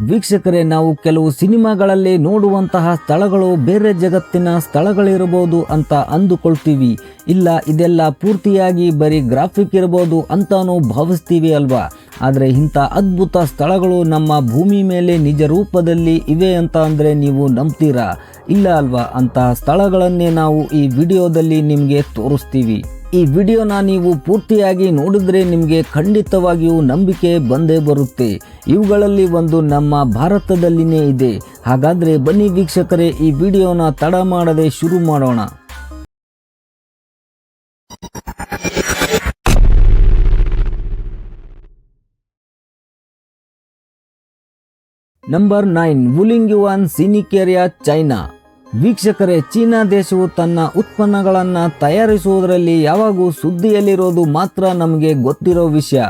ವೀಕ್ಷಕರೇ, ನಾವು ಕೆಲವು ಸಿನಿಮಾಗಳಲ್ಲಿ ನೋಡುವಂತಹ ಸ್ಥಳಗಳು ಬೇರೆ ಜಗತ್ತಿನ ಸ್ಥಳಗಳಿರಬಹುದು ಅಂತ ಅಂದುಕೊಳ್ತೀವಿ. ಇಲ್ಲ, ಇದೆಲ್ಲ ಪೂರ್ತಿಯಾಗಿ ಬರೀ ಗ್ರಾಫಿಕ್ ಇರಬಹುದು ಅಂತಾನೂ ಭಾವಿಸ್ತೀವಿ ಅಲ್ವಾ? ಆದರೆ ಇಂಥ ಅದ್ಭುತ ಸ್ಥಳಗಳು ನಮ್ಮ ಭೂಮಿ ಮೇಲೆ ನಿಜ ರೂಪದಲ್ಲಿ ಇವೆ ಅಂತ ಅಂದರೆ ನೀವು ನಂಬ್ತೀರಾ? ಇಲ್ಲ ಅಲ್ವಾ? ಅಂತಹ ಸ್ಥಳಗಳನ್ನೇ ನಾವು ಈ ವಿಡಿಯೋದಲ್ಲಿ ನಿಮಗೆ ತೋರಿಸ್ತೀವಿ. ಈ ವಿಡಿಯೋನ ನೀವು ಪೂರ್ತಿಯಾಗಿ ನೋಡಿದ್ರೆ ನಿಮಗೆ ಖಂಡಿತವಾಗಿಯೂ ನಂಬಿಕೆ ಬಂದೇ ಬರುತ್ತೆ. ಇವುಗಳಲ್ಲಿ ಒಂದು ನಮ್ಮ ಭಾರತದಲ್ಲಿನೇ ಇದೆ. ಹಾಗಾದರೆ ಬನ್ನಿ ವೀಕ್ಷಕರೇ, ಈ ವಿಡಿಯೋನ ತಡ ಮಾಡದೆ ಶುರು ಮಾಡೋಣ. Number nine Wulingyuan scenic area China. ವೀಕ್ಷಕರೇ, ಚೀನಾ ದೇಶವು ತನ್ನ ಉತ್ಪನ್ನಗಳನ್ನು ತಯಾರಿಸುವುದರಲ್ಲಿ ಯಾವಾಗೂ ಸುದ್ದಿಯಲ್ಲಿರೋದು ಮಾತ್ರ ನಮಗೆ ಗೊತ್ತಿರೋ ವಿಷಯ.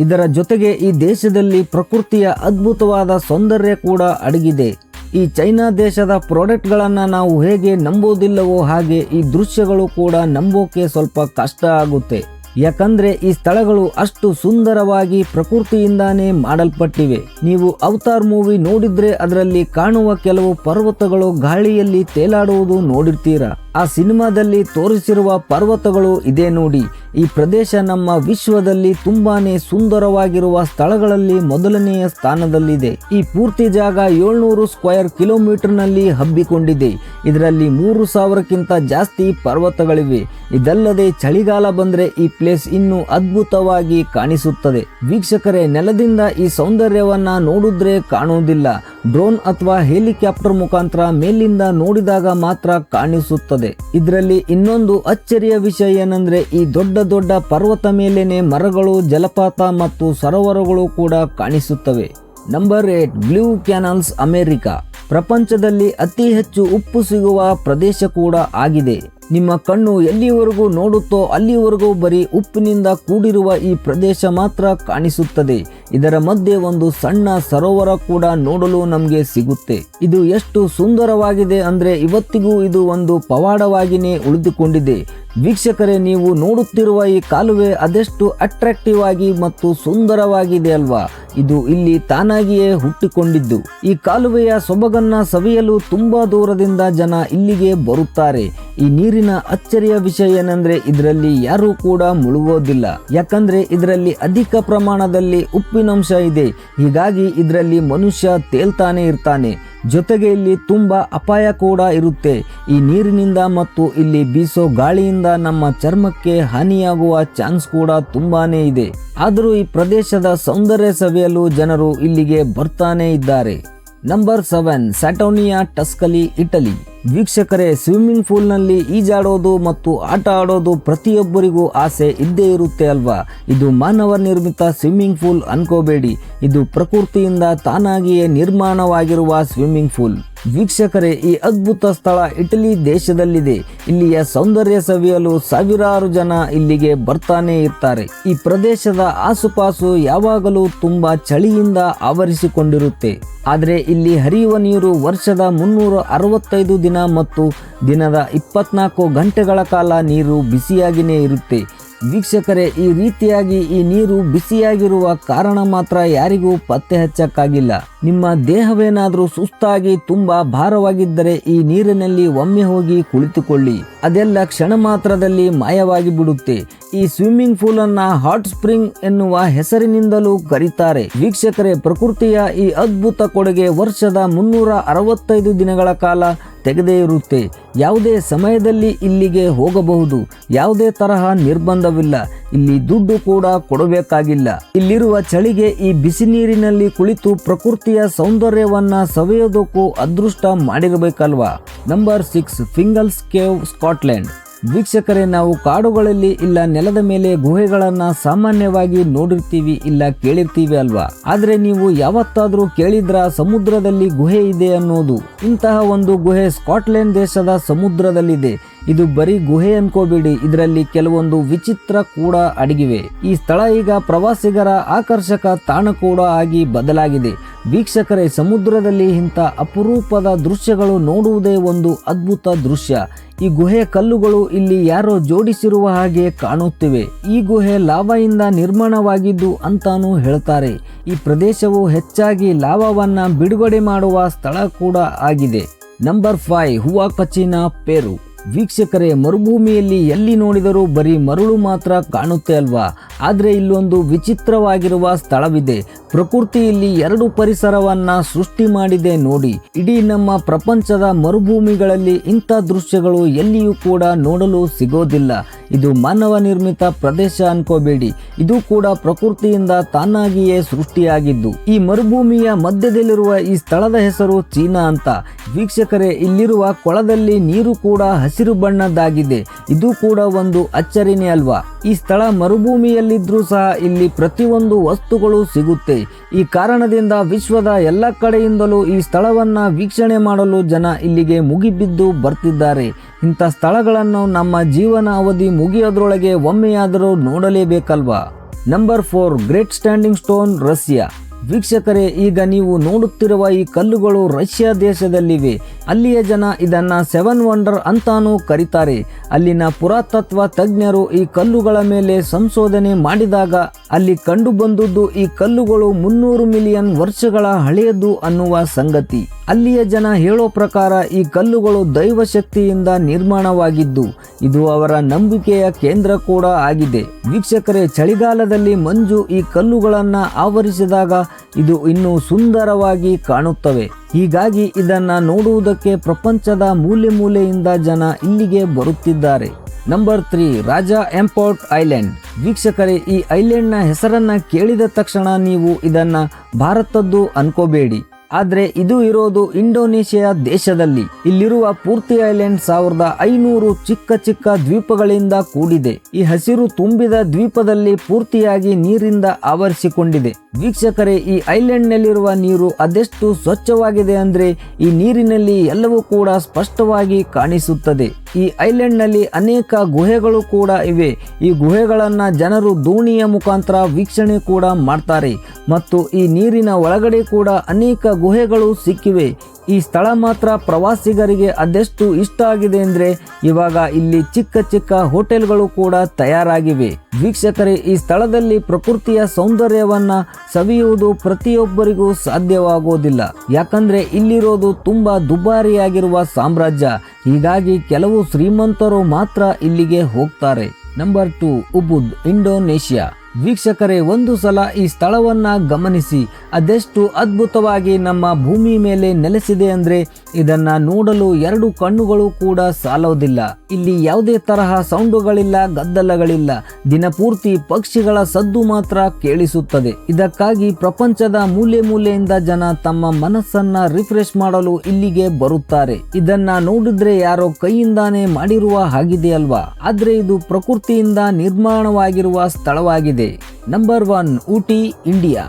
ಇದರ ಜೊತೆಗೆ ಈ ದೇಶದಲ್ಲಿ ಪ್ರಕೃತಿಯ ಅದ್ಭುತವಾದ ಸೌಂದರ್ಯ ಕೂಡ ಅಡಗಿದೆ. ಈ ಚೈನಾ ದೇಶದ ಪ್ರಾಡಕ್ಟ್ಗಳನ್ನು ನಾವು ಹೇಗೆ ನಂಬೋದಿಲ್ಲವೋ ಹಾಗೆ ಈ ದೃಶ್ಯಗಳು ಕೂಡ ನಂಬೋಕೆ ಸ್ವಲ್ಪ ಕಷ್ಟ ಆಗುತ್ತೆ. ಯಾಕಂದ್ರೆ ಈ ಸ್ಥಳಗಳು ಅಷ್ಟು ಸುಂದರವಾಗಿ ಪ್ರಕೃತಿಯಿಂದಾನೇ ಮಾಡಲ್ಪಟ್ಟಿವೆ. ನೀವು ಅವತಾರ್ ಮೂವಿ ನೋಡಿದ್ರೆ ಅದರಲ್ಲಿ ಕಾಣುವ ಕೆಲವು ಪರ್ವತಗಳು ಗಾಳಿಯಲ್ಲಿ ತೇಲಾಡುವುದು ನೋಡಿರ್ತೀರಾ. ಆ ಸಿನಿಮಾದಲ್ಲಿ ತೋರಿಸಿರುವ ಪರ್ವತಗಳು ಇದೆ ನೋಡಿ. ಈ ಪ್ರದೇಶ ನಮ್ಮ ವಿಶ್ವದಲ್ಲಿ ತುಂಬಾನೇ ಸುಂದರವಾಗಿರುವ ಸ್ಥಳಗಳಲ್ಲಿ ಮೊದಲನೆಯ ಸ್ಥಾನದಲ್ಲಿದೆ. ಈ ಪೂರ್ತಿ ಜಾಗ ಏಳ್ನೂರು ಸ್ಕ್ವೇರ್ ಕಿಲೋಮೀಟರ್ನಲ್ಲಿ ಹಬ್ಬಿಕೊಂಡಿದೆ. ಇದರಲ್ಲಿ ಮೂರು ಸಾವಿರಕ್ಕಿಂತ ಜಾಸ್ತಿ ಪರ್ವತಗಳಿವೆ. ಇದಲ್ಲದೆ ಚಳಿಗಾಲ ಬಂದ್ರೆ ಈ ಪ್ಲೇಸ್ ಇನ್ನೂ ಅದ್ಭುತವಾಗಿ ಕಾಣಿಸುತ್ತದೆ. ವೀಕ್ಷಕರೇ, ನೆಲದಿಂದ ಈ ಸೌಂದರ್ಯವನ್ನ ನೋಡಿದ್ರೆ ಕಾಣುವುದಿಲ್ಲ. ಡ್ರೋನ್ ಅಥವಾ ಹೆಲಿಕಾಪ್ಟರ್ ಮುಖಾಂತರ ಮೇಲಿಂದ ನೋಡಿದಾಗ ಮಾತ್ರ ಕಾಣಿಸುತ್ತದೆ. ಇದರಲ್ಲಿ ಇನ್ನೊಂದು ಅಚ್ಚರಿಯ ವಿಷಯ ಏನಂದ್ರೆ, ಈ ದೊಡ್ಡ ದೊಡ್ಡ ಪರ್ವತ ಮೇಲೇನೆ ಮರಗಳು, ಜಲಪಾತ ಮತ್ತು ಸರೋವರಗಳು ಕೂಡ ಕಾಣಿಸುತ್ತವೆ. Number eight, blue canals America. ಪ್ರಪಂಚದಲ್ಲಿ ಅತಿ ಹೆಚ್ಚು ಉಪ್ಪು ಸಿಗುವ ಪ್ರದೇಶ ಕೂಡ ಆಗಿದೆ. ನಿಮ್ಮ ಕಣ್ಣು ಎಲ್ಲಿವರೆಗೂ ನೋಡುತ್ತೋ ಅಲ್ಲಿವರೆಗೂ ಬರೀ ಉಪ್ಪಿನಿಂದ ಕೂಡಿರುವ ಈ ಪ್ರದೇಶ ಮಾತ್ರ ಕಾಣಿಸುತ್ತದೆ. ಇದರ ಮಧ್ಯೆ ಒಂದು ಸಣ್ಣ ಸರೋವರ ಕೂಡ ನೋಡಲು ನಮಗೆ ಸಿಗುತ್ತೆ. ಇದು ಎಷ್ಟು ಸುಂದರವಾಗಿದೆ ಅಂದ್ರೆ ಇವತ್ತಿಗೂ ಇದು ಒಂದು ಪವಾಡವಾಗಿಯೇ ಉಳಿದುಕೊಂಡಿದೆ. ವೀಕ್ಷಕರೇ, ನೀವು ನೋಡುತ್ತಿರುವ ಈ ಕಾಲುವೆ ಅದೆಷ್ಟು ಅಟ್ರಾಕ್ಟಿವ್ ಆಗಿ ಮತ್ತು ಸುಂದರವಾಗಿದೆ ಅಲ್ವಾ? ಇದು ಇಲ್ಲಿ ತಾನಾಗಿಯೇ ಹುಟ್ಟಿಕೊಂಡಿದ್ದು. ಈ ಕಾಲುವೆಯ ಸೊಬಗನ್ನ ಸವಿಯಲು ತುಂಬಾ ದೂರದಿಂದ ಜನ ಇಲ್ಲಿಗೆ ಬರುತ್ತಾರೆ. ಈ ನೀರಿನ ಅಚ್ಚರಿಯ ವಿಷಯ ಏನಂದ್ರೆ, ಇದರಲ್ಲಿ ಯಾರೂ ಕೂಡ ಮುಳುಗೋದಿಲ್ಲ. ಯಾಕಂದ್ರೆ, ಇದರಲ್ಲಿ ಅಧಿಕ ಪ್ರಮಾಣದಲ್ಲಿ ಉಪ್ಪಿನಂಶ ಇದೆ. ಹೀಗಾಗಿ ಇದರಲ್ಲಿ ಮನುಷ್ಯ ತೇಲ್ತಾನೆ ಇರ್ತಾನೆ. ಜೊತೆಗೆ ಇಲ್ಲಿ ತುಂಬಾ ಅಪಾಯ ಕೂಡ ಇರುತ್ತೆ. ಈ ನೀರಿನಿಂದ ಮತ್ತು ಇಲ್ಲಿ ಬೀಸೋ ಗಾಳಿಯಿಂದ ನಮ್ಮ ಚರ್ಮಕ್ಕೆ ಹಾನಿಯಾಗುವ ಚಾನ್ಸ್ ಕೂಡ ತುಂಬಾನೇ ಇದೆ. ಆದರೂ ಈ ಪ್ರದೇಶದ ಸೌಂದರ್ಯ ಸವಿಯಲು ಜನರು ಇಲ್ಲಿಗೆ ಬರ್ತಾನೆ ಇದ್ದಾರೆ. Number seven, Saturnia, Tuscany, Italy. ವೀಕ್ಷಕರೇ ಸ್ವಿಮ್ಮಿಂಗ್ ಪೂಲ್ನಲ್ಲಿ ಈಜಾಡೋದು ಮತ್ತು ಆಟ ಆಡೋದು ಪ್ರತಿಯೊಬ್ಬರಿಗೂ ಆಸೆ ಇದ್ದೇ ಇರುತ್ತೆ ಅಲ್ವಾ? ಇದು ಮಾನವ ನಿರ್ಮಿತ ಸ್ವಿಮ್ಮಿಂಗ್ ಪೂಲ್ ಅನ್ಕೋಬೇಡಿ. ಇದು ಪ್ರಕೃತಿಯಿಂದ ತಾನಾಗಿಯೇ ನಿರ್ಮಾಣವಾಗಿರುವ ಸ್ವಿಮ್ಮಿಂಗ್ ಪೂಲ್ ವೀಕ್ಷಕರೇ, ಈ ಅದ್ಭುತ ಸ್ಥಳ ಇಟಲಿ ದೇಶದಲ್ಲಿದೆ. ಇಲ್ಲಿಯ ಸೌಂದರ್ಯ ಸವಿಯಲು ಸಾವಿರಾರು ಜನ ಇಲ್ಲಿಗೆ ಬರ್ತಾನೆ ಇರ್ತಾರೆ. ಈ ಪ್ರದೇಶದ ಆಸುಪಾಸು ಯಾವಾಗಲೂ ತುಂಬಾ ಚಳಿಯಿಂದ ಆವರಿಸಿಕೊಂಡಿರುತ್ತೆ. ಆದರೆ ಇಲ್ಲಿ ಹರಿಯುವ ನೀರು ವರ್ಷದ ಮುನ್ನೂರ ಅರವತ್ತೈದು ದಿನ ಮತ್ತು ದಿನದ ಇಪ್ಪತ್ನಾಲ್ಕು ಗಂಟೆಗಳ ಕಾಲ ನೀರು ಬಿಸಿಯಾಗಿಯೇ ಇರುತ್ತೆ. ವೀಕ್ಷಕರೇ, ಈ ರೀತಿಯಾಗಿ ಈ ನೀರು ಬಿಸಿಯಾಗಿರುವ ಕಾರಣ ಮಾತ್ರ ಯಾರಿಗೂ ಪತ್ತೆ ಹಚ್ಚಕ್ಕಾಗಿಲ್ಲ. ನಿಮ್ಮ ದೇಹವೇನಾದರೂ ಸುಸ್ತಾಗಿ ತುಂಬಾ ಭಾರವಾಗಿದ್ದರೆ ಈ ನೀರಿನಲ್ಲಿ ಒಮ್ಮೆ ಹೋಗಿ ಕುಳಿತುಕೊಳ್ಳಿ. ಅದೆಲ್ಲ ಕ್ಷಣ ಮಾತ್ರದಲ್ಲಿ ಮಾಯವಾಗಿ ಬಿಡುತ್ತೆ. ಈ ಸ್ವಿಮ್ಮಿಂಗ್ ಪೂಲ್ ಅನ್ನ ಹಾಟ್ ಸ್ಪ್ರಿಂಗ್ ಎನ್ನುವ ಹೆಸರಿನಿಂದಲೂ ಕರೀತಾರೆ. ವೀಕ್ಷಕರೇ, ಪ್ರಕೃತಿಯ ಈ ಅದ್ಭುತ ಕೊಡುಗೆ ವರ್ಷದ ಮುನ್ನೂರ ಅರವತ್ತೈದು ದಿನಗಳ ಕಾಲ ತೆಗೆದೇ ಇರುತ್ತೆ. ಯಾವುದೇ ಸಮಯದಲ್ಲಿ ಇಲ್ಲಿಗೆ ಹೋಗಬಹುದು. ಯಾವುದೇ ತರಹ ನಿರ್ಬಂಧವಿಲ್ಲ. ಇಲ್ಲಿ ದುಡ್ಡು ಕೂಡ ಕೊಡಬೇಕಾಗಿಲ್ಲ. ಇಲ್ಲಿರುವ ಚಳಿಗೆ ಈ ಬಿಸಿ ನೀರಿನಲ್ಲಿ ಕುಳಿತು ಪ್ರಕೃತಿಯ ಸೌಂದರ್ಯವನ್ನ ಸವಿಯೋದಕ್ಕೂ ಅದೃಷ್ಟ ಮಾಡಿರಬೇಕಲ್ವಾ? Number six, Fingal's cave, Scotland. ವೀಕ್ಷಕರೇ, ನಾವು ಕಾಡುಗಳಲ್ಲಿ ಇಲ್ಲ, ನೆಲದ ಮೇಲೆ ಗುಹೆಗಳನ್ನ ಸಾಮಾನ್ಯವಾಗಿ ನೋಡಿರ್ತೀವಿ ಇಲ್ಲ ಕೇಳಿರ್ತೀವಿ ಅಲ್ವಾ? ಆದ್ರೆ ನೀವು ಯಾವತ್ತಾದ್ರೂ ಕೇಳಿದ್ರ ಸಮುದ್ರದಲ್ಲಿ ಗುಹೆ ಇದೆ ಅನ್ನೋದು? ಇಂತಹ ಒಂದು ಗುಹೆ ಸ್ಕಾಟ್ಲೆಂಡ್ ದೇಶದ ಸಮುದ್ರದಲ್ಲಿದೆ. ಇದು ಬರೀ ಗುಹೆ ಅನ್ಕೋಬೇಡಿ, ಇದರಲ್ಲಿ ಕೆಲವೊಂದು ವಿಚಿತ್ರ ಕೂಡ ಅಡಗಿವೆ. ಈ ಸ್ಥಳ ಈಗ ಪ್ರವಾಸಿಗರ ಆಕರ್ಷಕ ತಾಣ ಕೂಡ ಆಗಿ ಬದಲಾಗಿದೆ. ವೀಕ್ಷಕರೇ, ಸಮುದ್ರದಲ್ಲಿ ಇಂಥ ಅಪರೂಪದ ದೃಶ್ಯಗಳು ನೋಡುವುದೇ ಒಂದು ಅದ್ಭುತ ದೃಶ್ಯ. ಈ ಗುಹೆ ಕಲ್ಲುಗಳು ಇಲ್ಲಿ ಯಾರೋ ಜೋಡಿಸಿರುವ ಹಾಗೆ ಕಾಣುತ್ತಿವೆ. ಈ ಗುಹೆ ಲಾವಾಯಿಂದ ನಿರ್ಮಾಣವಾಗಿದ್ದು ಅಂತಾನೂ ಹೇಳ್ತಾರೆ. ಈ ಪ್ರದೇಶವು ಹೆಚ್ಚಾಗಿ ಲಾವಾವನ್ನ ಬಿಡುಗಡೆ ಮಾಡುವ ಸ್ಥಳ ಕೂಡ ಆಗಿದೆ. ನಂಬರ್ ಫೈವ್ ಹುವಾ ಕಚಿನ ಪೇರು ವೀಕ್ಷಕರೇ, ಮರುಭೂಮಿಯಲ್ಲಿ ಎಲ್ಲಿ ನೋಡಿದರೂ ಬರೀ ಮರಳು ಮಾತ್ರ ಕಾಣುತ್ತೆ ಅಲ್ವಾ? ಆದರೆ ಇಲ್ಲೊಂದು ವಿಚಿತ್ರವಾಗಿರುವ ಸ್ಥಳವಿದೆ. ಪ್ರಕೃತಿಯಲ್ಲಿ ಎರಡು ಪರಿಸರವನ್ನ ಸೃಷ್ಟಿ ಮಾಡಿದೆ ನೋಡಿ. ಇಡೀ ನಮ್ಮ ಪ್ರಪಂಚದ ಮರುಭೂಮಿಗಳಲ್ಲಿ ಇಂಥ ದೃಶ್ಯಗಳು ಎಲ್ಲಿಯೂ ಕೂಡ ನೋಡಲು ಸಿಗೋದಿಲ್ಲ. ಇದು ಮಾನವ ನಿರ್ಮಿತ ಪ್ರದೇಶ ಅನ್ಕೋಬೇಡಿ. ಇದು ಕೂಡ ಪ್ರಕೃತಿಯಿಂದ ತಾನಾಗಿಯೇ ಸೃಷ್ಟಿಯಾಗಿದ್ದು. ಈ ಮರುಭೂಮಿಯ ಮಧ್ಯದಲ್ಲಿರುವ ಈ ಸ್ಥಳದ ಹೆಸರು ಚೀನಾ ಅಂತ. ವೀಕ್ಷಕರೇ, ಇಲ್ಲಿರುವ ಕೊಳದಲ್ಲಿ ನೀರು ಕೂಡ ಹಸಿರು ಬಣ್ಣದ್ದಾಗಿದೆ. ಇದು ಕೂಡ ಒಂದು ಅಚ್ಚರಿನೇ ಅಲ್ವಾ? ಈ ಸ್ಥಳ ಮರುಭೂಮಿಯಲ್ಲಿದ್ರೂ ಸಹ ಇಲ್ಲಿ ಪ್ರತಿಯೊಂದು ವಸ್ತುಗಳು ಸಿಗುತ್ತೆ. ಈ ಕಾರಣದಿಂದ ವಿಶ್ವದ ಎಲ್ಲ ಕಡೆಯಿಂದಲೂ ಈ ಸ್ಥಳವನ್ನ ವೀಕ್ಷಣೆ ಮಾಡಲು ಜನ ಇಲ್ಲಿಗೆ ಮುಗಿಬಿದ್ದು ಬರ್ತಿದ್ದಾರೆ. ಇಂಥ ಸ್ಥಳಗಳನ್ನು ನಮ್ಮ ಜೀವನ ಅವಧಿ ಮುಗಿಯೋದ್ರೊಳಗೆ ಒಮ್ಮೆಯಾದರೂ ನೋಡಲೇಬೇಕಲ್ವಾ? Number four, great standing stone, Russia. ವೀಕ್ಷಕರೇ, ಈಗ ನೀವು ನೋಡುತ್ತಿರುವ ಈ ಕಲ್ಲುಗಳು ರಷ್ಯಾ ದೇಶದಲ್ಲಿವೆ. ಅಲ್ಲಿಯ ಜನ ಇದನ್ನ ಸೆವೆನ್ ವಂಡರ್ ಅಂತಾನೂ ಕರೀತಾರೆ. ಅಲ್ಲಿನ ಪುರಾತತ್ವ ತಜ್ಞರು ಈ ಕಲ್ಲುಗಳ ಮೇಲೆ ಸಂಶೋಧನೆ ಮಾಡಿದಾಗ ಅಲ್ಲಿ ಕಂಡು ಬಂದುದು ಈ ಕಲ್ಲುಗಳು ಮುನ್ನೂರು ಮಿಲಿಯನ್ ವರ್ಷಗಳ ಹಳೆಯದು ಅನ್ನುವ ಸಂಗತಿ. ಅಲ್ಲಿಯ ಜನ ಹೇಳೋ ಪ್ರಕಾರ ಈ ಕಲ್ಲುಗಳು ದೈವಶಕ್ತಿಯಿಂದ ನಿರ್ಮಾಣವಾಗಿದ್ದು, ಇದು ಅವರ ನಂಬಿಕೆಯ ಕೇಂದ್ರ ಕೂಡ ಆಗಿದೆ. ವೀಕ್ಷಕರೇ, ಚಳಿಗಾಲದಲ್ಲಿ ಮಂಜು ಈ ಕಲ್ಲುಗಳನ್ನು ಆವರಿಸಿದಾಗ ಇದು ಇನ್ನೂ ಸುಂದರವಾಗಿ ಕಾಣುತ್ತವೆ. ಹೀಗಾಗಿ ಇದನ್ನ ನೋಡುವುದಕ್ಕೆ ಪ್ರಪಂಚದ ಮೂಲೆ ಮೂಲೆಯಿಂದ ಜನ ಇಲ್ಲಿಗೆ ಬರುತ್ತಿದ್ದಾರೆ. Number three Raja Ampat island ವೀಕ್ಷಕರೇ, ಈ ಐಲ್ಯಾಂಡ್ನ ಹೆಸರನ್ನ ಕೇಳಿದ ತಕ್ಷಣ ನೀವು ಇದನ್ನ ಭಾರತದ್ದು ಅನ್ಕೋಬೇಡಿ. ಆದ್ರೆ ಇದು ಇರೋದು ಇಂಡೋನೇಷ್ಯಾ ದೇಶದಲ್ಲಿ. ಇಲ್ಲಿರುವ ಪೂರ್ತಿ ಐಲ್ಯಾಂಡ್ ಸಾವಿರದ ಐನೂರು ಚಿಕ್ಕ ಚಿಕ್ಕ ದ್ವೀಪಗಳಿಂದ ಕೂಡಿದೆ. ಈ ಹಸಿರು ತುಂಬಿದ ದ್ವೀಪದಲ್ಲಿ ಪೂರ್ತಿಯಾಗಿ ನೀರಿಂದ ಆವರಿಸಿಕೊಂಡಿದೆ. ವೀಕ್ಷಕರೇ, ಈ ಐಲ್ಯಾಂಡ್ ನಲ್ಲಿರುವ ನೀರು ಅದೆಷ್ಟು ಸ್ವಚ್ಛವಾಗಿದೆ ಅಂದ್ರೆ ಈ ನೀರಿನಲ್ಲಿ ಎಲ್ಲವೂ ಕೂಡ ಸ್ಪಷ್ಟವಾಗಿ ಕಾಣಿಸುತ್ತದೆ. ಈ ಐಲ್ಯಾಂಡ್ನಲ್ಲಿ ಅನೇಕ ಗುಹೆಗಳು ಕೂಡ ಇವೆ. ಈ ಗುಹೆಗಳನ್ನ ಜನರು ದೋಣಿಯ ಮುಖಾಂತರ ವೀಕ್ಷಣೆ ಕೂಡ ಮಾಡ್ತಾರೆ. ಮತ್ತು ಈ ನೀರಿನ ಒಳಗಡೆ ಕೂಡ ಅನೇಕ ಗುಹೆಗಳು ಸಿಕ್ಕಿವೆ. ಈ ಸ್ಥಳ ಮಾತ್ರ ಪ್ರವಾಸಿಗರಿಗೆ ಅದೆಷ್ಟು ಇಷ್ಟ ಆಗಿದೆ ಅಂದ್ರೆ ಇವಾಗ ಇಲ್ಲಿ ಚಿಕ್ಕ ಚಿಕ್ಕ ಹೋಟೆಲ್ಗಳು ಕೂಡ ತಯಾರಾಗಿವೆ. ವೀಕ್ಷಕರೇ, ಈ ಸ್ಥಳದಲ್ಲಿ ಪ್ರಕೃತಿಯ ಸೌಂದರ್ಯವನ್ನ ಸವಿಯುವುದು ಪ್ರತಿಯೊಬ್ಬರಿಗೂ ಸಾಧ್ಯವಾಗುವುದಿಲ್ಲ ಯಾಕಂದ್ರೆ ಇಲ್ಲಿರೋದು ತುಂಬಾ ದುಬಾರಿಯಾಗಿರುವ ಸಾಮ್ರಾಜ್ಯ. ಹೀಗಾಗಿ ಕೆಲವು ಶ್ರೀಮಂತರು ಮಾತ್ರ ಇಲ್ಲಿಗೆ ಹೋಗ್ತಾರೆ. Number two Ubud Indonesia. ವೀಕ್ಷಕರೇ, ಒಂದು ಸಲ ಈ ಸ್ಥಳವನ್ನ ಗಮನಿಸಿ. ಅದೆಷ್ಟು ಅದ್ಭುತವಾಗಿ ನಮ್ಮ ಭೂಮಿ ಮೇಲೆ ನೆಲೆಸಿದೆ ಅಂದ್ರೆ ಇದನ್ನ ನೋಡಲು ಎರಡು ಕಣ್ಣುಗಳು ಕೂಡ ಸಾಲೋದಿಲ್ಲ. ಇಲ್ಲಿ ಯಾವುದೇ ತರಹ ಸೌಂಡುಗಳಿಲ್ಲ, ಗದ್ದಲಗಳಿಲ್ಲ. ದಿನಪೂರ್ತಿ ಪಕ್ಷಿಗಳ ಸದ್ದು ಮಾತ್ರ ಕೇಳಿಸುತ್ತದೆ. ಇದಕ್ಕಾಗಿ ಪ್ರಪಂಚದ ಮೂಲೆ ಮೂಲೆಯಿಂದ ಜನ ತಮ್ಮ ಮನಸ್ಸನ್ನ ರಿಫ್ರೆಶ್ ಮಾಡಲು ಇಲ್ಲಿಗೆ ಬರುತ್ತಾರೆ. ಇದನ್ನ ನೋಡಿದ್ರೆ ಯಾರೋ ಕೈಯಿಂದಾನೇ ಮಾಡಿರುವ ಹಾಗಿದೆಯಲ್ವಾ? ಆದ್ರೆ ಇದು ಪ್ರಕೃತಿಯಿಂದ ನಿರ್ಮಾಣವಾಗಿರುವ ಸ್ಥಳವಾಗಿದೆ. ನಂಬರ್ ಒನ್ ಊಟಿ ಇಂಡಿಯಾ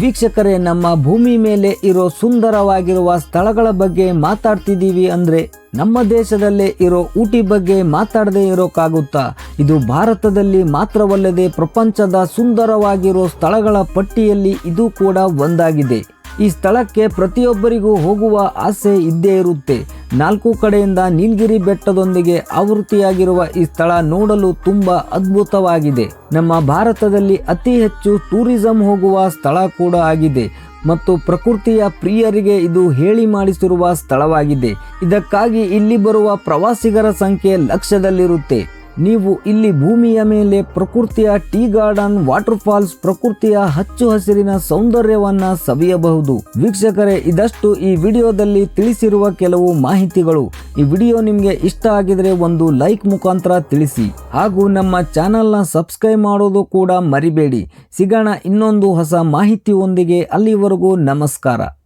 ವೀಕ್ಷಕರೇ, ನಮ್ಮ ಭೂಮಿ ಮೇಲೆ ಇರೋ ಸುಂದರವಾಗಿರುವ ಸ್ಥಳಗಳ ಬಗ್ಗೆ ಮಾತಾಡ್ತಿದ್ದೀವಿ ಅಂದ್ರೆ ನಮ್ಮ ದೇಶದಲ್ಲೇ ಇರೋ ಊಟಿ ಬಗ್ಗೆ ಮಾತಾಡದೇ ಇರೋಕ್ಕಾಗುತ್ತಾ ಇದು ಭಾರತದಲ್ಲಿ ಮಾತ್ರವಲ್ಲದೆ ಪ್ರಪಂಚದ ಸುಂದರವಾಗಿರೋ ಸ್ಥಳಗಳ ಪಟ್ಟಿಯಲ್ಲಿ ಇದು ಕೂಡ ಒಂದಾಗಿದೆ. ಈ ಸ್ಥಳಕ್ಕೆ ಪ್ರತಿಯೊಬ್ಬರಿಗೂ ಹೋಗುವ ಆಸೆ ಇದ್ದೇ ಇರುತ್ತೆ. ನಾಲ್ಕು ಕಡೆಯಿಂದ ನೀಲಗಿರಿ ಬೆಟ್ಟದೊಂದಿಗೆ ಆವೃತ್ತಿಯಾಗಿರುವ ಈ ಸ್ಥಳ ನೋಡಲು ತುಂಬ ಅದ್ಭುತವಾಗಿದೆ. ನಮ್ಮ ಭಾರತದಲ್ಲಿ ಅತಿ ಹೆಚ್ಚು ಟೂರಿಸಂ ಹೋಗುವ ಸ್ಥಳ ಕೂಡ ಆಗಿದೆ. ಮತ್ತು ಪ್ರಕೃತಿಯ ಪ್ರಿಯರಿಗೆ ಇದು ಹೇಳಿ ಮಾಡಿಸಿರುವ ಸ್ಥಳವಾಗಿದೆ. ಇದಕ್ಕಾಗಿ ಇಲ್ಲಿ ಬರುವ ಪ್ರವಾಸಿಗರ ಸಂಖ್ಯೆ ಲಕ್ಷದಲ್ಲಿರುತ್ತೆ. ನೀವು ಇಲ್ಲಿ ಭೂಮಿಯ ಮೇಲೆ ಪ್ರಕೃತಿಯ ಟೀ ಗಾರ್ಡನ್, ವಾಟರ್ ಫಾಲ್ಸ್, ಪ್ರಕೃತಿಯ ಹಚ್ಚು ಹಸಿರಿನ ಸೌಂದರ್ಯವನ್ನ ಸವಿಯಬಹುದು. ವೀಕ್ಷಕರೇ, ಇದಷ್ಟು ಈ ವಿಡಿಯೋದಲ್ಲಿ ತಿಳಿಸಿರುವ ಕೆಲವು ಮಾಹಿತಿಗಳು. ಈ ವಿಡಿಯೋ ನಿಮಗೆ ಇಷ್ಟ ಆಗಿದ್ರೆ ಒಂದು ಲೈಕ್ ಮುಖಾಂತರ ತಿಳಿಸಿ. ಹಾಗೂ ನಮ್ಮ ಚಾನೆಲ್ನ ಸಬ್ಸ್ಕ್ರೈಬ್ ಮಾಡೋದು ಕೂಡ ಮರಿಬೇಡಿ. ಸಿಗೋಣ ಇನ್ನೊಂದು ಹೊಸ ಮಾಹಿತಿಯೊಂದಿಗೆ ಅಲ್ಲಿವರೆಗೂ ನಮಸ್ಕಾರ.